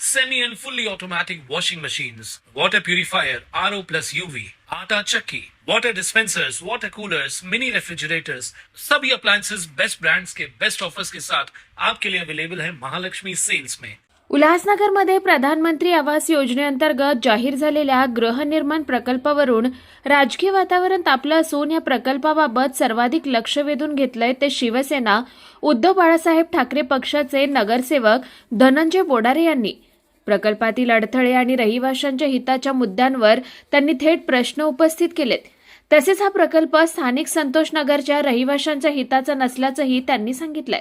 semi and fully automatic washing machines, water purifier, RO plus UV, आटा चक्की, water dispensers, water coolers, mini refrigerators, सभी appliances best brands के best offers के साथ आपके लिए अवेलेबल है महालक्ष्मी सेल्स में उल्हासनगरमध्ये प्रधानमंत्री आवास योजनेअंतर्गत जाहीर झालेल्या गृहनिर्माण प्रकल्पावरून राजकीय वातावरण तापलं असून या प्रकल्पाबाबत सर्वाधिक लक्ष वेधून घेतलंय ते शिवसेना. उद्धव बाळासाहेब ठाकरे पक्षाचे नगरसेवक धनंजय बोडारे यांनी. प्रकल्पातील अडथळे आणि रहिवाशांच्या हिताच्या मुद्द्यांवर त्यांनी थेट प्रश्न उपस्थित केलेत. तसेच हा प्रकल्प स्थानिक संतोष नगरच्या रहिवाशांच्या हिताचा नसल्याचंही त्यांनी सांगितलंय.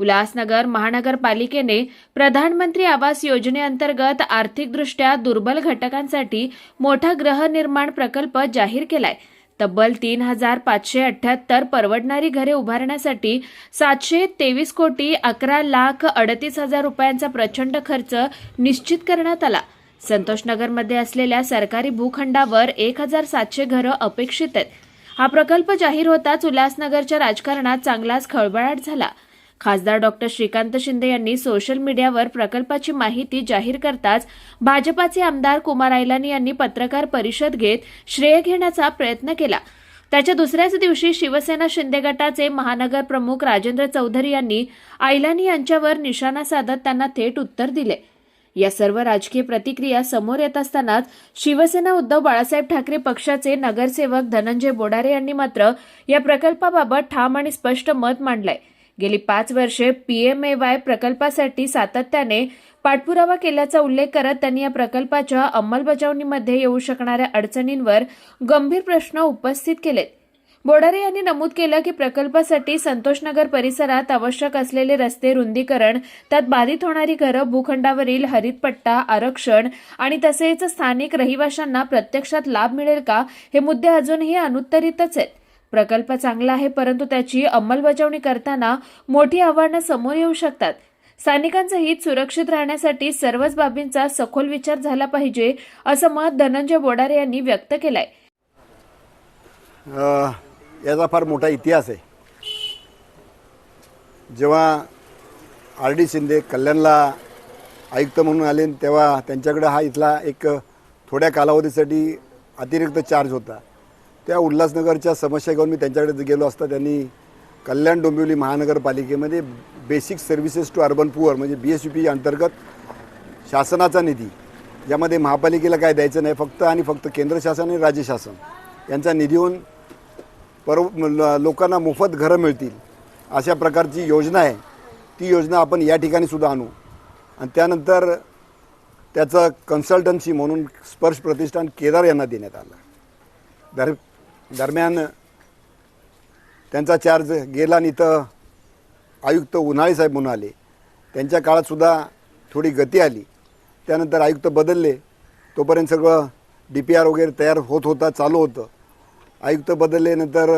उल्हासनगर महानगरपालिकेने प्रधानमंत्री आवास योजनेअंतर्गत आर्थिकदृष्ट्या दुर्बल घटकांसाठी मोठा गृहनिर्माण प्रकल्प जाहीर केलाय. तब्बल तीन हजार पाचशे अठ्ठ्याहत्तर परवडणारी घरे उभारण्यासाठी सातशे तेवीस कोटी अकरा लाख अडतीस हजार रुपयांचा प्रचंड खर्च निश्चित करण्यात आला. संतोषनगरमध्ये असलेल्या सरकारी भूखंडावर एक हजार सातशे घरं अपेक्षित आहेत. हा प्रकल्प जाहीर होताच उल्हासनगरच्या राजकारणात चांगलाच खळबळाट झाला. खासदार डॉक्टर श्रीकांत शिंदे यांनी सोशल मीडियावर प्रकल्पाची माहिती जाहीर करताच भाजपाचे आमदार कुमार आयलानी यांनी पत्रकार परिषद घेत श्रेय घेण्याचा प्रयत्न केला. त्याच्या दुसऱ्याच दिवशी शिवसेना शिंदे गटाचे महानगर प्रमुख राजेंद्र चौधरी यांनी आयलानी यांच्यावर निशाणा साधत त्यांना थेट उत्तर दिले. या सर्व राजकीय प्रतिक्रिया समोर येत असतानाच शिवसेना उद्धव बाळासाहेब ठाकरे पक्षाचे नगरसेवक धनंजय बोडारे यांनी मात्र या प्रकल्पाबाबत ठाम आणि स्पष्ट मत मांडलंय. गेली पाच वर्षे पीएमएवाय प्रकल्पासाठी सातत्याने पाठपुरावा केल्याचा उल्लेख करत त्यांनी या प्रकल्पाच्या अंमलबजावणीमध्ये येऊ शकणाऱ्या अडचणींवर गंभीर प्रश्न उपस्थित केलेत. बोडारे यांनी नमूद केलं की प्रकल्पासाठी संतोषनगर परिसरात आवश्यक असलेले रस्ते रुंदीकरण त्यात बाधित होणारी घरं भूखंडावरील हरितपट्टा आरक्षण आणि तसेच स्थानिक रहिवाशांना प्रत्यक्षात लाभ मिळेल का हे मुद्दे अजूनही अनुत्तरितच आहेत. प्रकल्प चांगला आहे परंतु त्याची अंमलबजावणी करताना मोठी आव्हानं समोर येऊ शकतात. स्थानिकांचं हित सुरक्षित राहण्यासाठी सर्वच बाबींचा सखोल विचार झाला पाहिजे असं मत धनंजय बोडारे यांनी व्यक्त केलंय. याचा फार मोठा इतिहास आहे. जेव्हा आर डी शिंदे कल्याणला आयुक्त म्हणून आले तेव्हा त्यांच्याकडे हा इथला एक थोड्या कालावधीसाठी अतिरिक्त चार्ज होता. त्या उल्हासनगरच्या समस्या घेऊन मी त्यांच्याकडे गेलो असता त्यांनी Kalyan Dombivli महानगरपालिकेमध्ये basic services to urban poor म्हणजे बी एस यू पी अंतर्गत शासनाचा निधी ज्यामध्ये महापालिकेला काय द्यायचं नाही फक्त आणि फक्त केंद्र शासन आणि राज्य शासन यांचा निधी होऊन परव ल- लोकांना मोफत घरं मिळतील अशा प्रकारची योजना आहे. ती योजना आपण या ठिकाणी सुद्धा आणू. आणि त्यानंतर त्याचं कन्सल्टन्सी म्हणून स्पर्श प्रतिष्ठान केदार यांना देण्यात आलं. दर दरम्यान त्यांचा चार्ज गेला आणि इथं आयुक्त उन्हाळे साहेब म्हणून आले. त्यांच्या काळातसुद्धा थोडी गती आली. त्यानंतर आयुक्त बदलले. तोपर्यंत सगळं डी पी आर वगैरे तयार होत होता चालू होतं. आयुक्त बदलल्यानंतर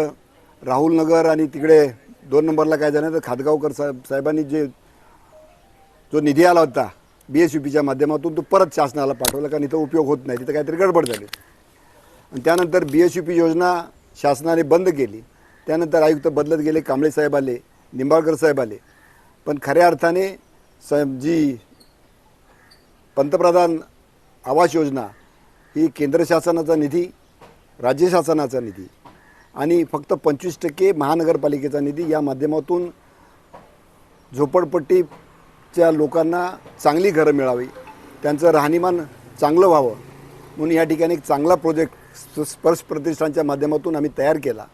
राहुल नगर आणि तिकडे दोन नंबरला काय झालं तर खादगावकर साहेब साहेबांनी जे जो निधी आला होता बी एस यू पीच्या माध्यमातून तो परत शासनाला पाठवला कारण इथं उपयोग होत नाही. तिथं काहीतरी गडबड झाली. आणि त्यानंतर बी एस यू पी योजना शासनाने बंद केली. त्यानंतर आयुक्त बदलत गेले कांबळे साहेब आले निंबाळकर साहेब आले. पण खऱ्या अर्थाने स जी पंतप्रधान आवास योजना ही केंद्र शासनाचा निधी राज्य शासनाचा निधी आणि फक्त पंचवीस टक्के महानगरपालिकेचा निधी या माध्यमातून झोपडपट्टीच्या लोकांना चांगली घरं मिळावी त्यांचं राहणीमान चांगलं व्हावं म्हणून या ठिकाणी एक चांगला प्रोजेक्ट स्पर्श प्रतिष्ठानच्या माध्यमातून आम्ही तयार केला.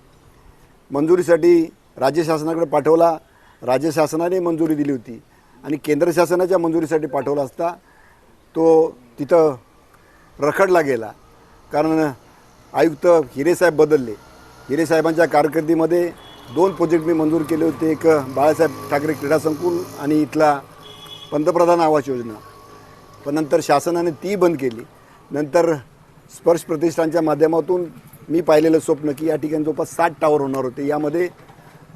मंजुरीसाठी राज्य शासनाकडे पाठवला. राज्य शासनाने मंजुरी दिली होती. आणि केंद्र शासनाच्या मंजुरीसाठी पाठवला असता तो तिथं रखडला गेला. कारण आयुक्त हिरेसाहेब बदलले. हिरेसाहेबांच्या कारकिर्दीमध्ये दोन प्रोजेक्ट मी मंजूर केले होते. एक बाळासाहेब ठाकरे क्रीडा संकुल आणि इथला पंतप्रधान आवास योजना. पण नंतर शासनाने ती बंद केली. नंतर स्पर्श प्रतिष्ठानच्या माध्यमातून मी पाहिलेलं स्वप्न की या ठिकाणी जवळपास सात टावर होणार होते. यामध्ये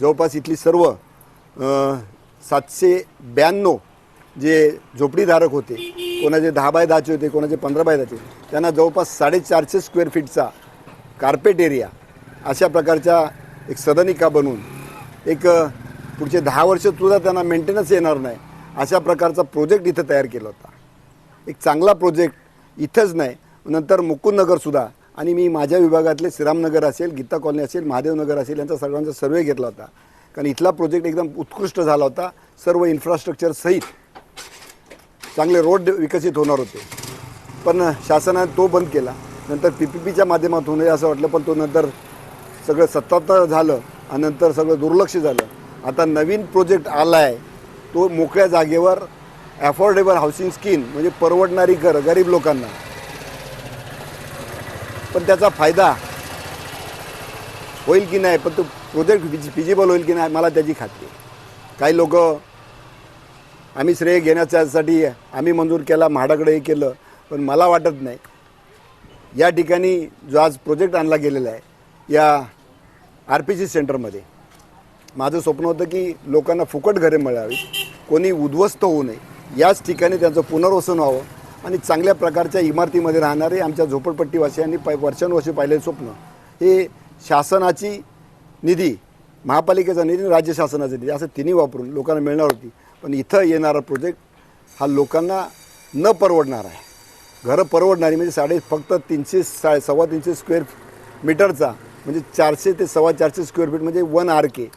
जवळपास इथली सर्व सातशे ब्याण्णव जे झोपडीधारक होते कोणाचे दहा बाय दहाचे होते कोणाचे पंधरा बाय दहाचे त्यांना जवळपास साडेचारशे स्क्वेअर फीटचा कार्पेट एरिया अशा प्रकारच्या एक सदनिका बनवून एक पुढचे दहा वर्ष सुद्धा त्यांना मेंटेनन्स येणार नाही अशा प्रकारचा प्रोजेक्ट इथं तयार केला होता. एक चांगला प्रोजेक्ट इथंच नाही नंतर मुकुंदनगरसुद्धा आणि मी माझ्या विभागातले श्रीरामनगर असेल गीता कॉलनी असेल महादेवनगर असेल यांचा सर्वांचा सर्वे घेतला होता. कारण इथला प्रोजेक्ट एकदम उत्कृष्ट झाला होता. सर्व इन्फ्रास्ट्रक्चर सहित चांगले रोड विकसित होणार होते. पण शासनाने तो बंद केला. नंतर पी पी पीच्या माध्यमातून असं वाटलं पण तो नंतर सगळं सत्तातर झालं आणि नंतर सगळं दुर्लक्ष झालं. आता नवीन प्रोजेक्ट आला आहे तो मोकळ्या जागेवर ॲफोर्डेबल हाऊसिंग स्कीम म्हणजे परवडणारी घरं गरीब लोकांना. पण त्याचा फायदा होईल की नाही? पण तो प्रोजेक्ट फिजिबल होईल की नाही मला त्याची खात्री काही लोक आम्ही श्रेय घेण्याच्यासाठी आम्ही मंजूर केला म्हाडाकडे हे केलं पण मला वाटत नाही. या ठिकाणी जो आज प्रोजेक्ट आणला गेलेला आहे या आर पी सी सेंटरमध्ये माझं स्वप्न होतं की लोकांना फुकट घरे मिळावी कोणी उद्ध्वस्त होऊ नये. याच ठिकाणी त्यांचं पुनर्वसन व्हावं आणि चांगल्या प्रकारच्या इमारतीमध्ये राहणारे आमच्या झोपडपट्टीवासियांनी प वर्षानुवर्षे पाहिलेलं स्वप्न. हे शासनाची निधी महापालिकेचा निधी आणि राज्य शासनाचा निधी असं तिन्ही वापरून लोकांना मिळणार होती. पण इथं येणारा प्रोजेक्ट हा लोकांना न परवडणार आहे. घरं परवडणारी म्हणजे साडे फक्त तीनशे सा सव्वा तीनशे स्क्वेअर मीटरचा म्हणजे चारशे ते सव्वा चारशे स्क्वेअर फीट म्हणजे वन आर के.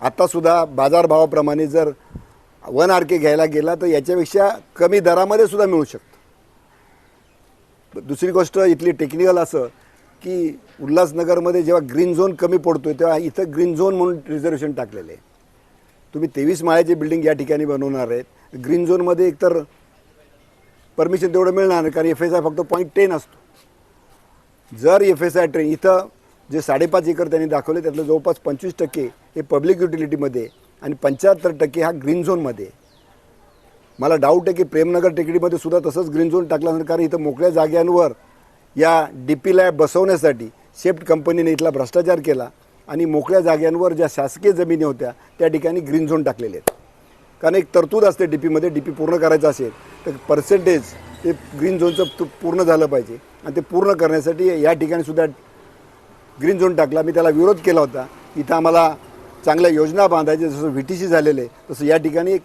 आत्तासुद्धा बाजारभावाप्रमाणे जर वन आर के घ्यायला गेला तर याच्यापेक्षा कमी दरामध्ये सुद्धा मिळू शकतं. दुसरी गोष्ट इथली टेक्निकल असं की उल्हासनगरमध्ये जेव्हा ग्रीन झोन कमी पडतो तेव्हा इथं ग्रीन झोन म्हणून रिझर्वेशन टाकलेलं आहे. तुम्ही तेवीस माळ्याची बिल्डिंग या ठिकाणी बनवणार आहेत. ग्रीन झोनमध्ये एकतर परमिशन तेवढं मिळणार नाही कारण एफ एस आय फक्त पॉईंट टेन असतो. जर एफ एस आय ट्रेन इथं जे साडेपाच एकर त्यांनी दाखवले त्यातलं जवळपास पंचवीस टक्के हे पब्लिक युटिलिटीमध्ये आणि पंच्याहत्तर टक्के हा ग्रीन झोनमध्ये मला डाऊट आहे की प्रेमनगर टेकडीमध्ये सुद्धा तसंच ग्रीन झोन टाकला कारण इथं मोकळ्या जाग्यांवर या डी पी लॅब बसवण्यासाठी शेफ्ट कंपनीने इथला भ्रष्टाचार केला. आणि मोकळ्या जाग्यांवर ज्या शासकीय जमिनी होत्या त्या ठिकाणी ग्रीन झोन टाकलेले आहेत. कारण एक तरतूद असते डी पीमध्ये डी पी पूर्ण करायचं असेल तर पर्सेंटेज ते ग्रीन झोनचं तू- पूर्ण झालं पाहिजे. आणि ते पूर्ण करण्यासाठी या ठिकाणी सुद्धा ग्रीन झोन टाकला. मी त्याला विरोध केला होता. इथं आम्हाला चांगल्या योजना बांधायच्या जसं व्ही टी सी झालेलं आहे तसं या ठिकाणी एक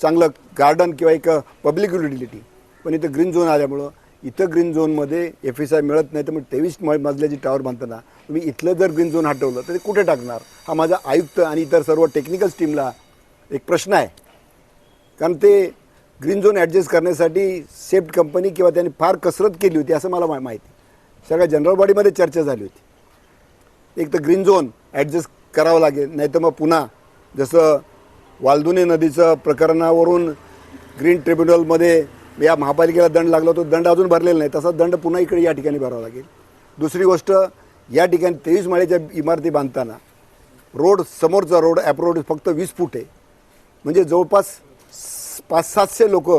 चांगलं गार्डन किंवा एक पब्लिक युटिलिटी पण इथं ग्रीन झोन आल्यामुळं इथं ग्रीन झोनमध्ये एफ एस आय मिळत नाही तर मग तेवीस म- मजल्याची टावर बांधताना तुम्ही इथलं जर ग्रीन झोन हटवलं तर ते कुठे टाकणार? हा माझा आयुक्त आणि इतर सर्व टेक्निकल टीमला एक प्रश्न आहे. कारण ते ग्रीन झोन ॲडजस्ट करण्यासाठी सेफ्ट कंपनी किंवा त्यांनी फार कसरत केली होती असं मला माहिती. सगळ्या जनरल बॉडीमध्ये चर्चा झाली होती. एक तर ग्रीन झोन ॲडजस्ट करावं लागेल. नाही तर मग पुन्हा जसं वालदुने नदीचं प्रकरणावरून ग्रीन ट्रिब्युनलमध्ये या महापालिकेला दंड लागला तो दंड अजून भरलेला नाही. तसा दंड पुन्हा इकडे या ठिकाणी भरावा लागेल. दुसरी गोष्ट या ठिकाणी तेवीस माळ्याच्या इमारती बांधताना रोड समोरचा रोड ॲप्रोड फक्त वीस फूट आहे. म्हणजे जवळपास पाच सातशे लोक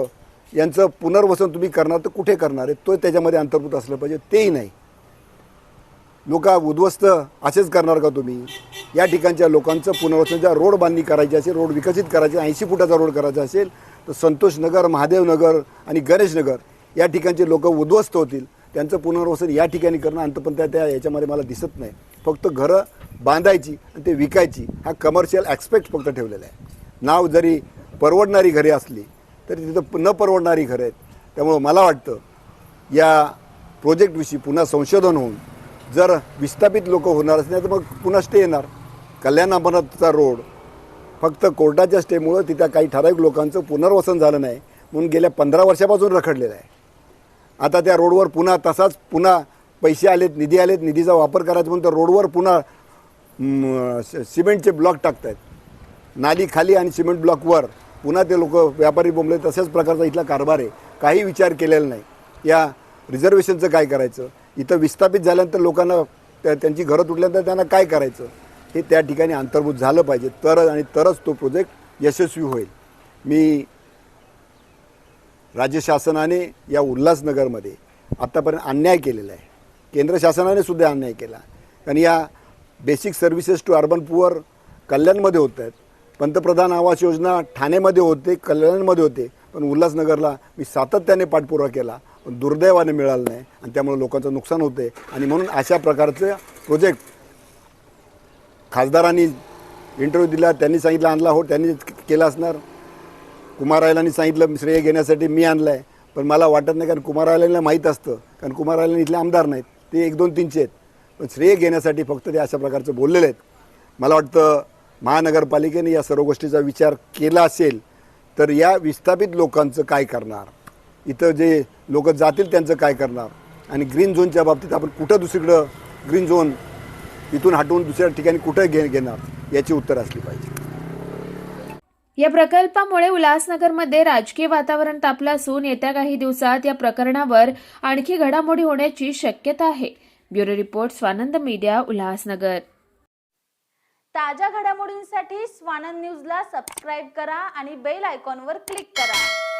यांचं पुनर्वसन तुम्ही करणार तर कुठे करणार आहे? तो त्याच्यामध्ये अंतर्भूत असलं पाहिजे. तेही नाही. लोक उद्ध्वस्त असेच करणार का तुम्ही? या ठिकाणच्या लोकांचं पुनर्वसनच्या रोड बांधणी करायची असेल रोड विकसित करायचे ऐंशी फुटाचा रोड करायचा असेल तर संतोषनगर महादेवनगर आणि गणेशनगर या ठिकाणचे लोक उद्ध्वस्त होतील. त्यांचं पुनर्वसन या ठिकाणी करणं अंत पण त्या त्या याच्यामध्ये मला दिसत नाही. फक्त घरं बांधायची आणि ते विकायची हा कमर्शियल ॲस्पेक्ट फक्त ठेवलेला आहे. नाव जरी परवडणारी घरे असली तरी तिथं न परवडणारी घरं आहेत. त्यामुळं मला वाटतं या प्रोजेक्टविषयी पुन्हा संशोधन होऊन जर विस्थापित लोक होणार असले तर मग पुन्हा स्टे येणार. कल्याण अमरनाथचा रोड फक्त कोर्टाच्या स्टेमुळं तिथं काही ठराविक लोकांचं पुनर्वसन झालं नाही म्हणून गेल्या पंधरा वर्षापासून रखडलेलं आहे. आता त्या रोडवर पुन्हा तसाच पुन्हा पैसे आलेत निधी आलेत निधीचा वापर करायचा म्हणून त्या रोडवर पुन्हा सिमेंटचे ब्लॉक टाकतायत. नाली खाली आणि सिमेंट ब्लॉकवर पुन्हा ते लोक व्यापारी बोंबले तशाच प्रकारचा इथला कारभार आहे. काही विचार केलेला नाही. या रिझर्वेशनचं काय करायचं? इथं विस्थापित झाल्यानंतर लोकांना त्या त्यांची घरं तुटल्यानंतर त्यांना काय करायचं? हे त्या ठिकाणी अंतर्भूत झालं पाहिजे. तरच आणि तरच तो प्रोजेक्ट यशस्वी होईल. मी राज्य शासनाने या उल्हासनगरमध्ये आत्तापर्यंत अन्याय केलेला आहे. केंद्र शासनाने सुद्धा अन्याय केला. कारण या basic services to urban poor कल्याणमध्ये होत आहेत. पंतप्रधान आवास योजना ठाणेमध्ये होते कल्याणमध्ये होते. पण उल्हासनगरला मी सातत्याने पाठपुरावा केला. दुर्दैवाने मिळालं नाही आणि त्यामुळे लोकांचं नुकसान होते आणि म्हणून अशा प्रकारचे प्रोजेक्ट खासदारांनी इंटरव्ह्यू दिला त्यांनी सांगितलं आणला हो त्यांनी केला असणार. कुमार आयलांनी सांगितलं श्रेय घेण्यासाठी मी आणलं आहे पण मला वाटत नाही कारण कुमार आयलांना माहीत असतं. कारण कुमार आयलन इथले आमदार नाहीत. ते एक दोन तीनचे आहेत. पण श्रेय घेण्यासाठी फक्त ते अशा प्रकारचं बोललेले आहेत. मला वाटतं महानगरपालिकेने या सर्व गोष्टीचा विचार केला असेल तर या विस्थापित लोकांचं काय करणार? इथं जे लोक जातील त्यांचं काय करणार? आणि ग्रीन झोनच्या बाबतीत आपण कुठं दुसरीकडं ग्रीन झोन इथून हटवून दुसऱ्या ठिकाणी कुठं घे घेणार? याची उत्तर असली पाहिजे. या प्रकल्पामुळे उल्हासनगरमध्ये राजकीय वातावरण तापलं असून येत्या काही दिवसात या प्रकरणावर आणखी घडामोडी होण्याची शक्यता आहे. Bureau report Swanand media Ulhasnagar. ताज्या घडामोडींसाठी स्वानंद न्यूजला सबस्क्राईब करा आणि बेल आयकॉनवर क्लिक करा.